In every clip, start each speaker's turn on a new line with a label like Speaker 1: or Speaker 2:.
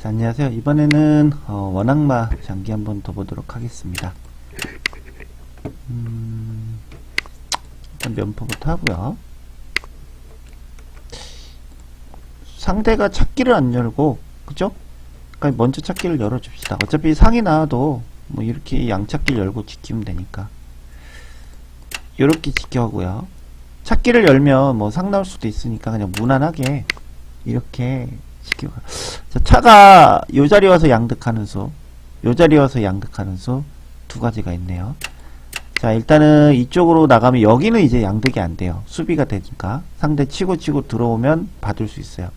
Speaker 1: 자, 안녕하세요. 이번에는 어, 원악마 장기 한번 더 보도록 하겠습니다. 음, 일단 면포부터 하고요. 상대가 찾기를 안 열고, 그죠? 그러니까 먼저 찾기를 열어줍시다. 어차피 상이 나와도 뭐 이렇게 양찾기를 열고 지키면 되니까. 이렇게 지켜고요. 찾기를 열면 뭐 상 나올 수도 있으니까 그냥 무난하게 이렇게 자, 차가 요 자리 와서 양득하는 수, 요 자리 와서 양득하는 수 두 가지가 있네요. 자, 일단은 이쪽으로 나가면 여기는 이제 양득이 안 돼요. 수비가 되니까. 상대 치고 치고 들어오면 받을 수 있어요.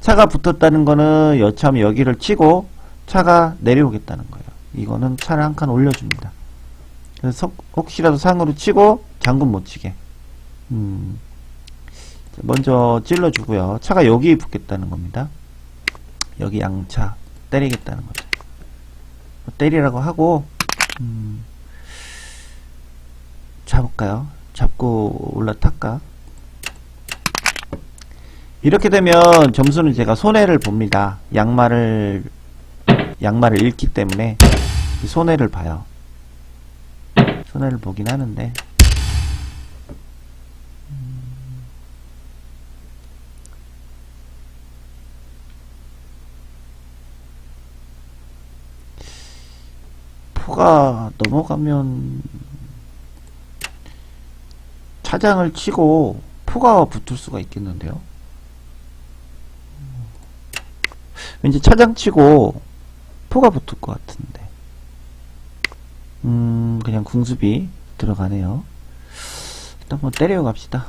Speaker 1: 차가 붙었다는 거는 여차하면 여기를 치고 차가 내려오겠다는 거예요. 이거는 차를 한 칸 올려줍니다. 그래서 석- 혹시라도 상으로 치고 장군 못 치게. 음. 자, 먼저 찔러주고요. 차가 여기 붙겠다는 겁니다. 여기 양차 때리겠다는 거죠. 때리라고 하고 음, 잡을까요? 잡고 올라탈까? 이렇게 되면 점수는 제가 손해를 봅니다. 양말을 양말을 잃기 때문에 손해를 봐요. 손해를 보긴 하는데 포가 넘어가면 차장을 치고 포가 붙을 수가 있겠는데요. 왠지 차장 치고 포가 붙을 것 같은데. 음, 그냥 궁수비 들어가네요. 일단 한번 때려 갑시다.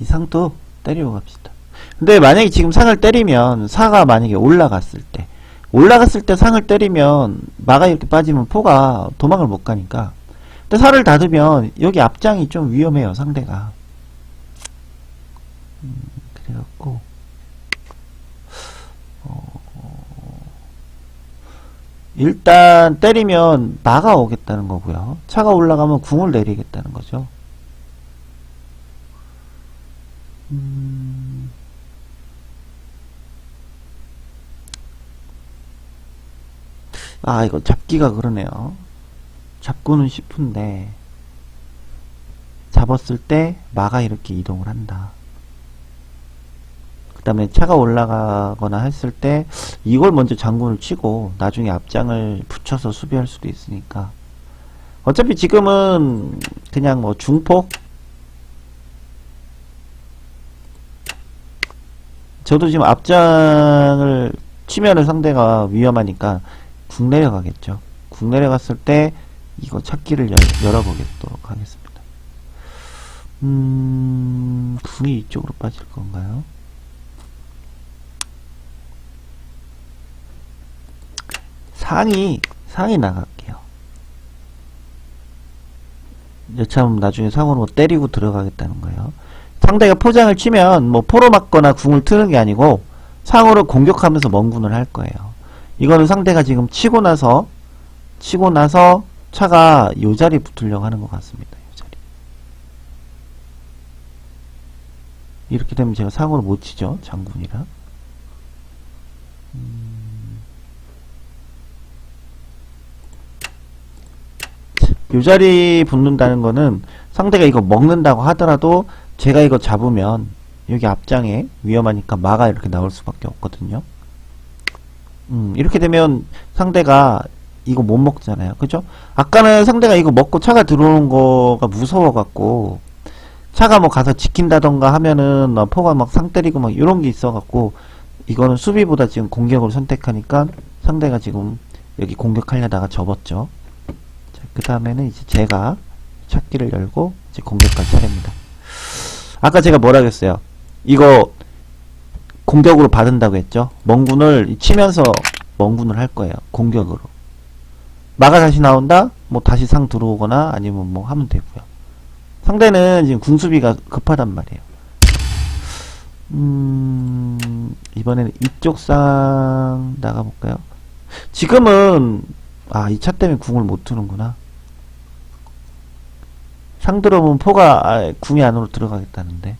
Speaker 1: 이 상도 때리고 갑시다. 근데 만약에 지금 상을 때리면 사가 만약에 올라갔을 때 올라갔을 때 상을 때리면 마가 이렇게 빠지면 포가 도망을 못 가니까. 근데 살을 닫으면 여기 앞장이 좀 위험해요 상대가. 음, 그래갖고. 어, 일단 때리면 마가 오겠다는 거고요. 차가 올라가면 궁을 내리겠다는 거죠 음, 아, 이거 잡기가 그러네요. 잡고는 싶은데, 잡았을 때 마가 이렇게 이동을 한다. 그 다음에 차가 올라가거나 했을 때, 이걸 먼저 장군을 치고, 나중에 앞장을 붙여서 수비할 수도 있으니까. 어차피 지금은 그냥 뭐 중폭? 저도 지금 앞장을 치면은 상대가 위험하니까 궁 내려가겠죠. 궁 내려갔을 때 이거 찾기를 열, 열어보도록 하겠습니다. 음, 궁이 이쪽으로 빠질 건가요? 상이, 상이 나갈게요. 여참 나중에 상으로 때리고 들어가겠다는 거예요. 상대가 포장을 치면 뭐 포로 맞거나 궁을 트는 게 아니고 상으로 공격하면서 멍군을 할 거예요. 이거는 상대가 지금 치고 나서 치고 나서 차가 요 자리 붙으려고 하는 것 같습니다. 요 자리. 이렇게 되면 제가 상으로 못 치죠. 장군이라. 음. 요 자리 붙는다는 거는 상대가 이거 먹는다고 하더라도 제가 이거 잡으면 여기 앞장에 위험하니까 마가 이렇게 나올 수밖에 없거든요. 음, 이렇게 되면 상대가 이거 못 먹잖아요. 그죠? 아까는 상대가 이거 먹고 차가 들어오는 거가 무서워갖고, 차가 뭐 가서 지킨다던가 하면은, 어, 포가 막 상 때리고 막 이런 게 있어갖고, 이거는 수비보다 지금 공격을 선택하니까 상대가 지금 여기 공격하려다가 접었죠. 자, 그 다음에는 이제 제가 찾기를 열고 이제 공격할 차례입니다. 아까 제가 뭐라 그랬어요? 이거 공격으로 받은다고 했죠. 멍군을 치면서 멍군을 할 거예요. 공격으로. 마가 다시 나온다? 뭐 다시 상 들어오거나 아니면 뭐 하면 되고요. 상대는 지금 궁수비가 급하단 말이에요. 음, 이번에는 이쪽 상 나가볼까요? 지금은, 아, 이 차 때문에 궁을 못 트는구나. 상대로 보면 포가 아, 궁이 안으로 들어가겠다는데.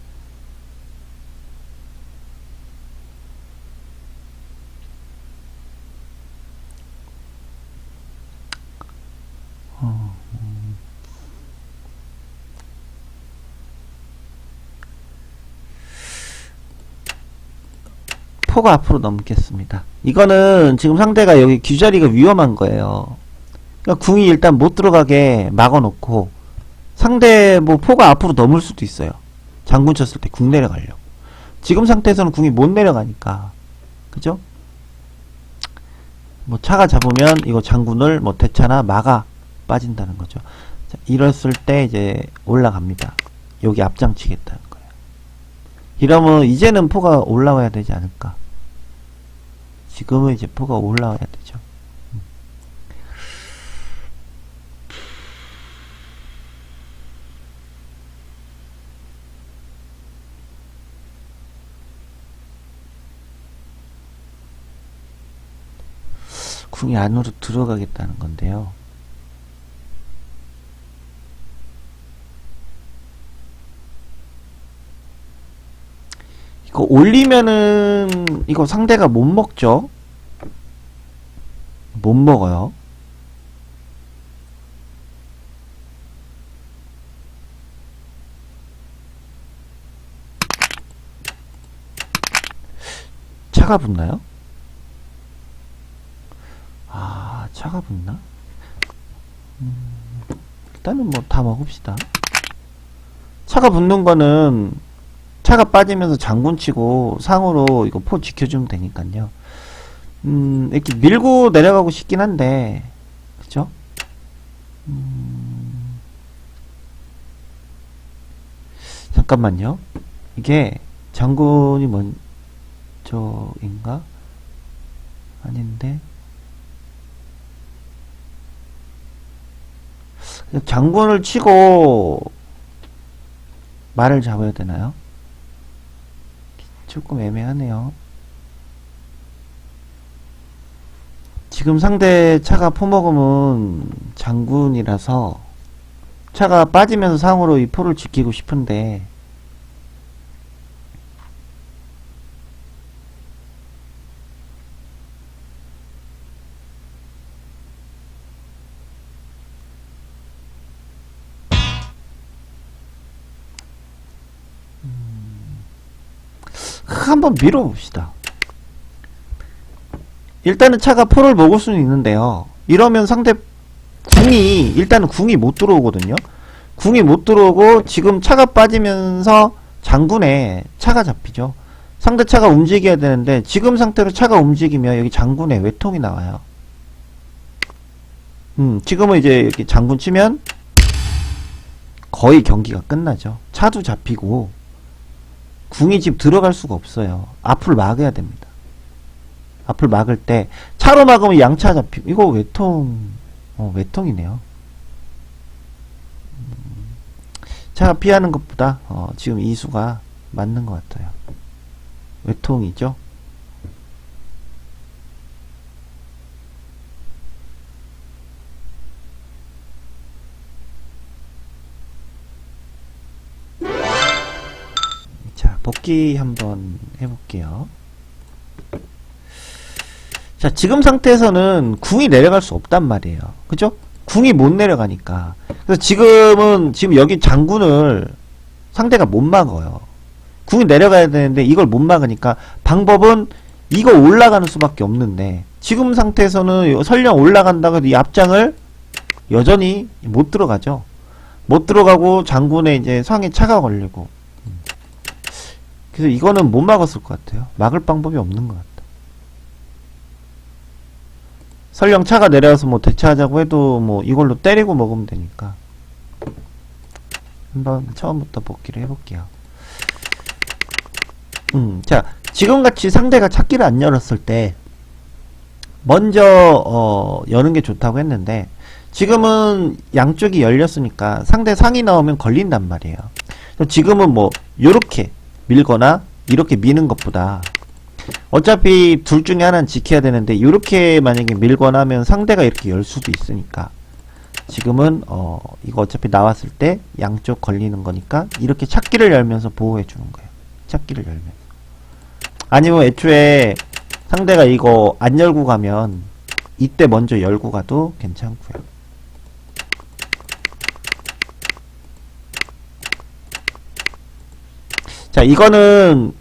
Speaker 1: 포가 앞으로 넘겠습니다. 이거는 지금 상대가 여기 귀자리가 위험한 거예요. 그러니까 궁이 일단 못 들어가게 막아놓고 상대 뭐 포가 앞으로 넘을 수도 있어요. 장군 쳤을 때 궁 내려가려고. 지금 상태에서는 궁이 못 내려가니까. 그죠? 뭐 차가 잡으면 이거 장군을 뭐 대차나 막아 빠진다는 거죠. 자, 이랬을 때 이제 올라갑니다. 여기 앞장 치겠다는 거예요. 이러면 이제는 포가 올라와야 되지 않을까. 지금은 이제 포가 올라와야 되죠. 궁이 안으로 들어가겠다는 건데요. 이거 올리면은 이거 상대가 못 먹죠? 못 먹어요. 차가 붙나요? 아, 차가 붙나? 음, 일단은 뭐 다 먹읍시다. 차가 붙는 거는 차가 빠지면서 장군 치고 상으로 이거 포 지켜주면 되니까요. 음, 이렇게 밀고 내려가고 싶긴 한데, 그죠? 음, 잠깐만요. 이게 장군이 먼저인가? 아닌데. 장군을 치고 말을 잡아야 되나요? 조금 애매하네요. 지금 상대 차가 포먹으면 장군이라서 차가 빠지면서 상으로 이 포를 지키고 싶은데 한번 밀어봅시다. 일단은 차가 포를 먹을 수는 있는데요. 이러면 상대 궁이 일단은 궁이 못 들어오거든요. 궁이 못 들어오고 지금 차가 빠지면서 장군에 차가 잡히죠. 상대 차가 움직여야 되는데 지금 상태로 차가 움직이면 여기 장군에 외통이 나와요. 음, 지금은 이제 이렇게 장군 치면 거의 경기가 끝나죠. 차도 잡히고 궁이 집 들어갈 수가 없어요. 앞을 막아야 됩니다. 앞을 막을 때 차로 막으면 양차 잡히고 이거 외통 어, 외통이네요. 음, 차가 피하는 것보다 어, 지금 이수가 맞는 것 같아요. 외통이죠. 자, 복귀 한번 해볼게요. 자, 지금 상태에서는 궁이 내려갈 수 없단 말이에요. 그죠? 궁이 못 내려가니까. 그래서 지금은, 지금 여기 장군을 상대가 못 막아요. 궁이 내려가야 되는데 이걸 못 막으니까 방법은 이거 올라가는 수밖에 없는데 지금 상태에서는 설령 올라간다고 해도 이 앞장을 여전히 못 들어가죠. 못 들어가고 장군의 이제 상에 차가 걸리고 그래서 이거는 못 막았을 것 같아요. 막을 방법이 없는 것 같다. 설령 차가 내려와서 뭐 대체하자고 해도 뭐 이걸로 때리고 먹으면 되니까. 한번 처음부터 복귀를 해볼게요. 음, 자, 지금같이 상대가 찾기를 안 열었을 때, 먼저, 어, 여는 게 좋다고 했는데, 지금은 양쪽이 열렸으니까 상대 상이 나오면 걸린단 말이에요. 지금은 뭐, 요렇게 밀거나, 이렇게 미는 것보다, 어차피 둘 중에 하나는 지켜야 되는데, 요렇게 만약에 밀거나 하면 상대가 이렇게 열 수도 있으니까, 지금은 어 이거 어차피 나왔을 때 양쪽 걸리는 거니까 이렇게 찾기를 열면서 보호해 주는 거예요. 찾기를 열면서. 아니면 애초에 상대가 이거 안 열고 가면 이때 먼저 열고 가도 괜찮고요. 자, 이거는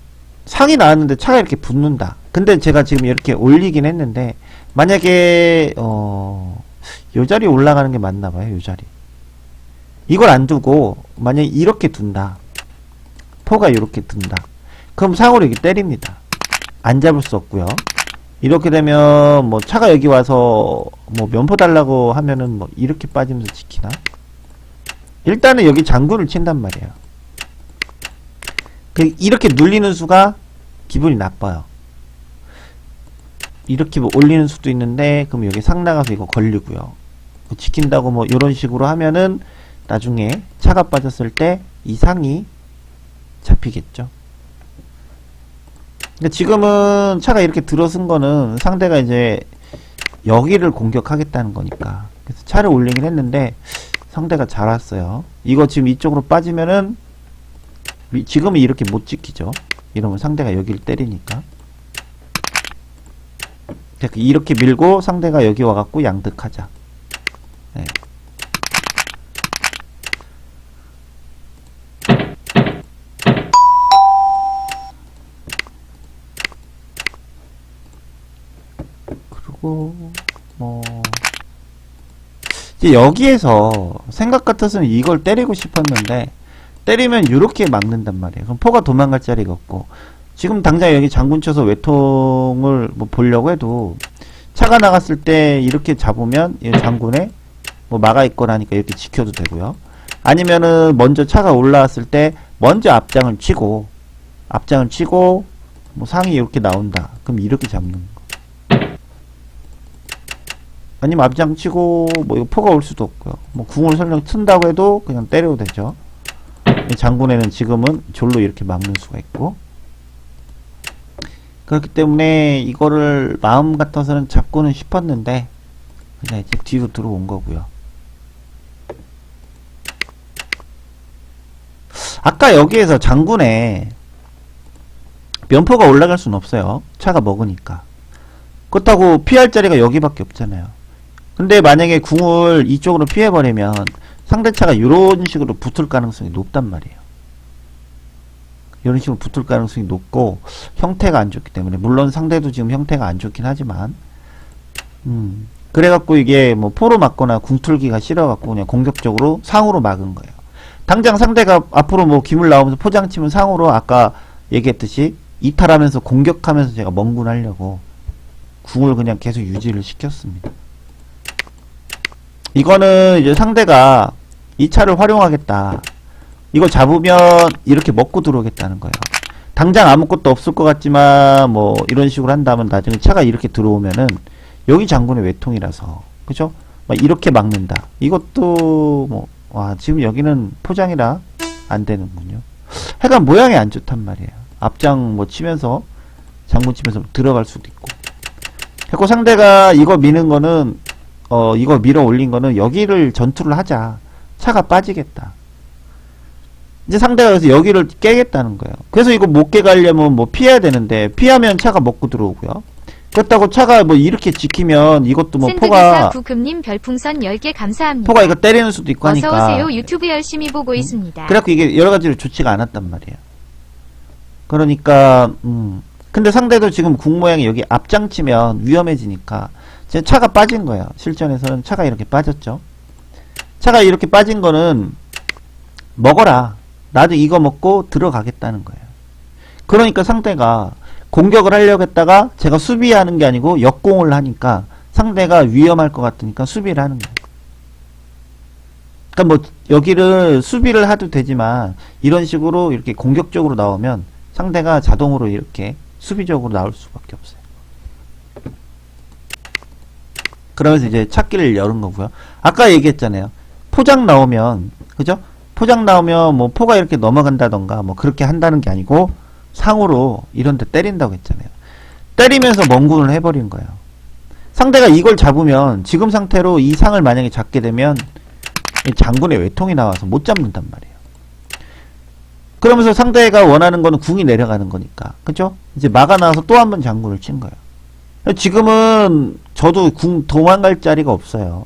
Speaker 1: 상이 나왔는데 차가 이렇게 붙는다. 근데 제가 지금 이렇게 올리긴 했는데 만약에 어, 요 자리 올라가는 게 맞나 봐요. 요 자리. 이걸 안 두고 만약에 이렇게 둔다. 포가 이렇게 둔다. 그럼 상으로 이렇게 때립니다. 안 잡을 수 없고요. 이렇게 되면 뭐 차가 여기 와서 뭐 면포 달라고 하면은 뭐 이렇게 빠지면서 지키나? 일단은 여기 장구를 친단 말이에요. 그 이렇게 눌리는 수가 기분이 나빠요. 이렇게 뭐 올리는 수도 있는데 그럼 여기 상 나가서 이거 걸리고요. 그 지킨다고 뭐 이런 식으로 하면은 나중에 차가 빠졌을 때 이 상이 잡히겠죠. 근데 지금은 차가 이렇게 들어선 거는 상대가 이제 여기를 공격하겠다는 거니까 그래서 차를 올리긴 했는데 상대가 잘 왔어요. 이거 지금 이쪽으로 빠지면은 위- 지금은 이렇게 못 지키죠. 이러면 상대가 여기를 때리니까. 이렇게 밀고 상대가 여기 와갖고 양득하자. 네. 그리고 뭐 이제 여기에서 생각 같았으면 이걸 때리고 싶었는데 때리면 이렇게 막는단 말이에요. 그럼 포가 도망갈 자리가 없고 지금 당장 여기 장군 쳐서 외통을 뭐 보려고 해도 차가 나갔을 때 이렇게 잡으면 이 장군에 뭐 막아 있거나니까 이렇게 지켜도 되고요. 아니면은 먼저 차가 올라왔을 때 먼저 앞장을 치고 앞장을 치고 뭐 상이 이렇게 나온다. 그럼 이렇게 잡는 거. 아니면 앞장 치고 뭐 이거 포가 올 수도 없고요. 뭐 궁을 설령 튼다고 해도 그냥 때려도 되죠. 이 장군에는 지금은 졸로 이렇게 막는 수가 있고 그렇기 때문에 이거를 마음 같아서는 잡고는 싶었는데 그냥 이제 뒤로 들어온 거고요. 아까 여기에서 장군에 면포가 올라갈 수는 없어요. 차가 먹으니까. 그렇다고 피할 자리가 여기밖에 없잖아요. 근데 만약에 궁을 이쪽으로 피해버리면 상대차가 이런 식으로 붙을 가능성이 높단 말이에요. 이런 식으로 붙을 가능성이 높고 형태가 안 좋기 때문에 물론 상대도 지금 형태가 안 좋긴 하지만 음 그래갖고 이게 뭐 포로 맞거나 궁틀기가 싫어갖고 그냥 공격적으로 상으로 막은 거예요. 당장 상대가 앞으로 뭐 기물 나오면서 포장 치면 상으로 아까 얘기했듯이 이탈하면서 공격하면서 제가 멍군하려고 궁을 그냥 계속 유지를 시켰습니다. 이거는 이제 상대가 이 차를 활용하겠다. 이거 잡으면 이렇게 먹고 들어오겠다는 거예요. 당장 아무것도 없을 것 같지만 뭐 이런 식으로 한다면 나중에 차가 이렇게 들어오면은 여기 장군의 외통이라서 그죠? 막 이렇게 막는다. 이것도 뭐 와 지금 여기는 포장이라 안 되는군요. 하여간 모양이 안 좋단 말이에요. 앞장 뭐 치면서 장군 치면서 들어갈 수도 있고. 그리고 상대가 이거 미는 거는 어 이거 밀어 올린 거는 여기를 전투를 하자. 차가 빠지겠다. 이제 상대가 그래서 여기를 깨겠다는 거예요. 그래서 이거 못 깨가려면 뭐 피해야 되는데 피하면 차가 먹고 들어오고요. 그렇다고 차가 뭐 이렇게 지키면 이것도 뭐 포가
Speaker 2: 구금님 별풍선 10개 감사합니다.
Speaker 1: 포가 이거 때리는 수도 있고 하니까.
Speaker 2: 어서 오세요. 유튜브 열심히 보고 있습니다.
Speaker 1: 그래갖고 이게 여러 가지로 좋지가 않았단 말이에요. 그러니까 음 근데 상대도 지금 궁 모양이 여기 앞장치면 위험해지니까 제 차가 빠진 거예요. 실전에서는 차가 이렇게 빠졌죠. 차가 이렇게 빠진 거는 먹어라. 나도 이거 먹고 들어가겠다는 거예요. 그러니까 상대가 공격을 하려고 했다가 제가 수비하는 게 아니고 역공을 하니까 상대가 위험할 것 같으니까 수비를 하는 거예요. 그러니까 뭐 여기를 수비를 해도 되지만 이런 식으로 이렇게 공격적으로 나오면 상대가 자동으로 이렇게 수비적으로 나올 수밖에 없어요. 그러면서 이제 찾기를 열은 거고요. 아까 얘기했잖아요. 포장 나오면 그죠? 포장 나오면 뭐 포가 이렇게 넘어간다던가 뭐 그렇게 한다는 게 아니고 상으로 이런 데 때린다고 했잖아요. 때리면서 멍군을 해버린 거예요. 상대가 이걸 잡으면 지금 상태로 이 상을 만약에 잡게 되면 이 장군의 외통이 나와서 못 잡는단 말이에요. 그러면서 상대가 원하는 거는 궁이 내려가는 거니까. 그죠? 이제 막아 나와서 또 한 번 장군을 친 거예요. 지금은 저도 궁 도망갈 자리가 없어요.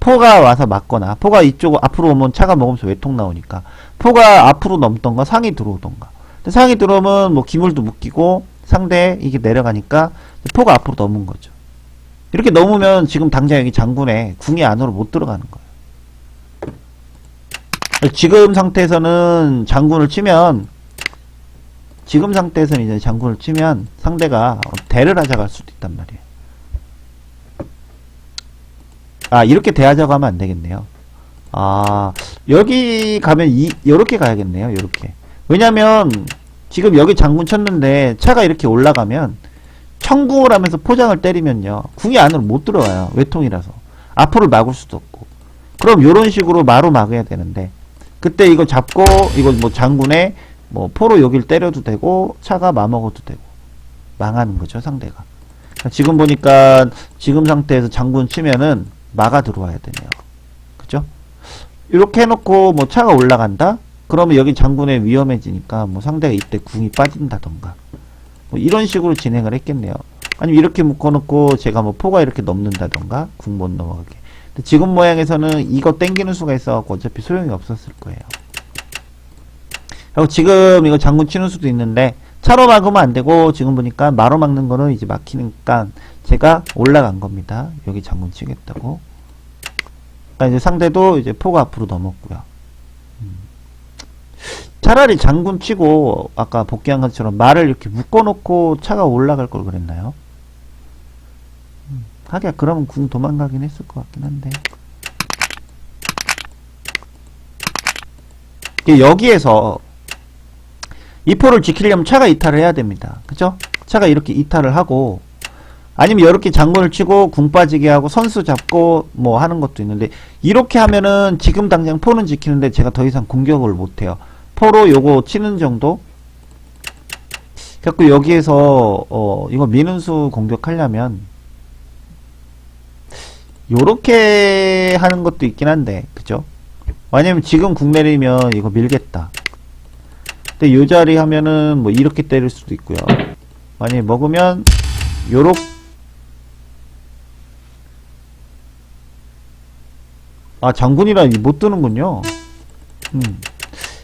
Speaker 1: 포가 와서 맞거나 포가 이쪽 앞으로 오면 차가 먹으면서 외통 나오니까 포가 앞으로 넘던가 상이 들어오던가. 상이 들어오면 뭐 기물도 묶이고 상대 이게 내려가니까 포가 앞으로 넘은 거죠. 이렇게 넘으면 지금 당장 여기 장군에 궁이 안으로 못 들어가는 거예요. 지금 상태에서는 장군을 치면 지금 상태에서는 이제 장군을 치면 상대가 대를 하자갈 수도 있단 말이에요 아 이렇게 대하자고 하면 안 되겠네요. 아 여기 가면 이 요렇게 가야겠네요 요렇게. 왜냐면 지금 여기 장군 쳤는데 차가 이렇게 올라가면 청궁을 하면서 포장을 때리면요 궁이 안으로 못 들어와요 외통이라서. 앞으로 막을 수도 없고. 그럼 요런 식으로 마로 막아야 되는데 그때 이거 잡고 이거 뭐 장군에 뭐 포로 여길 때려도 되고 차가 마먹어도 되고. 망하는 거죠 상대가. 지금 보니까 지금 상태에서 장군 치면은 막아 들어와야 되네요. 그죠? 이렇게 해놓고 뭐 차가 올라간다? 그러면 여기 장군에 위험해지니까 뭐 상대가 이때 궁이 빠진다던가 뭐 이런 식으로 진행을 했겠네요. 아니면 이렇게 묶어놓고 제가 뭐 포가 이렇게 넘는다던가 궁 못 넘어가게. 지금 모양에서는 이거 땡기는 수가 있어갖고 어차피 소용이 없었을 거예요. 그리고 지금 이거 장군 치는 수도 있는데 차로 막으면 안 되고 지금 보니까 마로 막는 거는 이제 막히니까 제가 올라간 겁니다. 여기 장군 치겠다고. 그러니까 이제 상대도 이제 포가 앞으로 넘었고요. 음. 차라리 장군 치고 아까 복귀한 것처럼 말을 이렇게 묶어놓고 차가 올라갈 걸 그랬나요? 음. 하기야 그러면 궁 도망가긴 했을 것 같긴 한데. 여기에서 이 포를 지키려면 차가 이탈을 해야 됩니다. 그죠? 차가 이렇게 이탈을 하고 아니면 이렇게 장군을 치고 궁 빠지게 하고 선수 잡고 뭐 하는 것도 있는데 이렇게 하면은 지금 당장 포는 지키는데 제가 더 이상 공격을 못 해요. 포로 요거 치는 정도? 그래갖고 여기에서 어 이거 미는수 공격하려면 요렇게 하는 것도 있긴 한데 그죠? 왜냐면 지금 궁 내리면 이거 밀겠다. 근데 요 자리 하면은 뭐 이렇게 때릴 수도 있고요. 만약에 먹으면 요렇게 아 장군이라 못 뜨는군요. 음.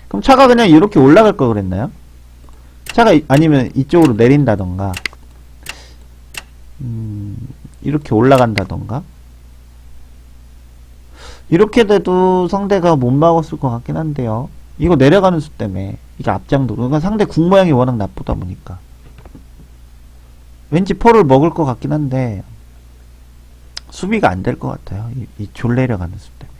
Speaker 1: 그럼 차가 그냥 이렇게 올라갈 걸 그랬나요? 차가 이- 아니면 이쪽으로 내린다던가 음, 이렇게 올라간다던가 이렇게 돼도 상대가 못 막았을 것 같긴 한데요. 이거 내려가는 수 때문에 이게 앞장도 그러니까 상대 궁 모양이 워낙 나쁘다 보니까 왠지 포를 먹을 것 같긴 한데 수비가 안 될 것 같아요. 이, 이 졸 내려가는 수 때문에.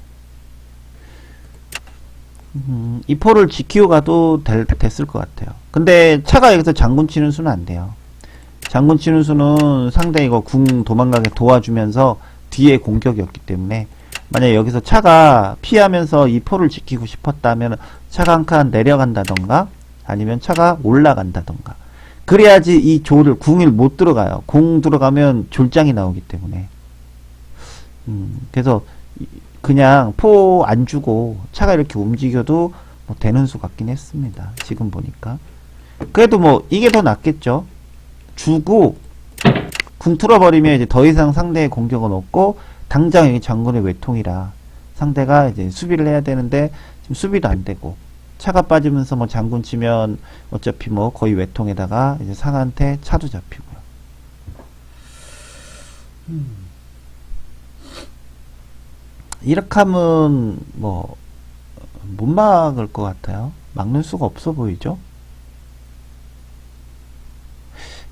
Speaker 1: 음, 이 포를 지키고 가도 될, 됐을 것 같아요. 근데 차가 여기서 장군 치는 수는 안 돼요. 장군 치는 수는 상대 이거 궁 도망가게 도와주면서 뒤에 공격이었기 때문에 만약에 여기서 차가 피하면서 이 포를 지키고 싶었다면 차가 한 칸 내려간다던가 아니면 차가 올라간다던가 그래야지 이 조를 궁을 못 들어가요. 궁 들어가면 졸장이 나오기 때문에 음, 그래서 이- 그냥 포 안 주고 차가 이렇게 움직여도 뭐 되는 수 같긴 했습니다. 지금 보니까 그래도 뭐 이게 더 낫겠죠. 주고 궁 틀어버리면 이제 더 이상 상대의 공격은 없고 당장 여기 장군의 외통이라 상대가 이제 수비를 해야 되는데 지금 수비도 안 되고 차가 빠지면서 뭐 장군 치면 어차피 뭐 거의 외통에다가 이제 상한테 차도 잡히고요. 음. 이렇게 하면 뭐 못 막을 것 같아요. 막는 수가 없어 보이죠?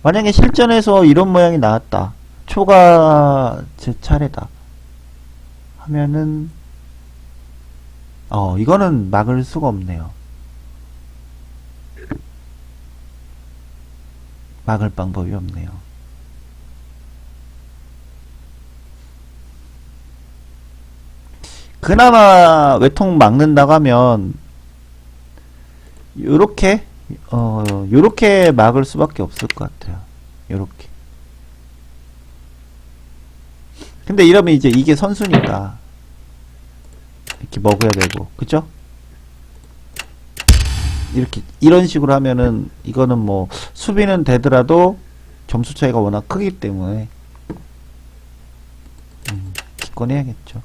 Speaker 1: 만약에 실전에서 이런 모양이 나왔다. 초가 제 차례다. 하면은 어 이거는 막을 수가 없네요. 막을 방법이 없네요. 그나마 외통 막는다고 하면 요렇게 어 요렇게 막을 수밖에 없을 것 같아요. 요렇게. 근데 이러면 이제 이게 선수니까 이렇게 먹어야 되고, 그죠? 이렇게, 이런 식으로 하면은, 이거는 뭐, 수비는 되더라도, 점수 차이가 워낙 크기 때문에, 음, 기권해야겠죠.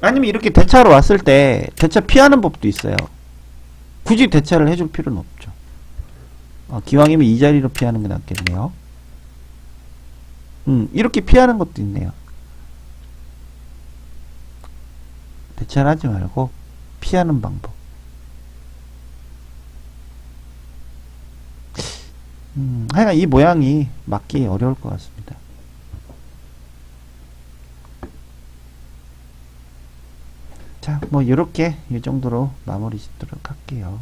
Speaker 1: 아니면 이렇게 대차로 왔을 때 대차 피하는 법도 있어요. 굳이 대차를 해줄 필요는 없죠. 어, 기왕이면 이 자리로 피하는 게 낫겠네요. 음, 이렇게 피하는 것도 있네요. 대차를 하지 말고 피하는 방법. 음, 하여간 이 모양이 맞기 어려울 것 같습니다. 자, 뭐, 요렇게, 이 정도로 마무리 짓도록 할게요.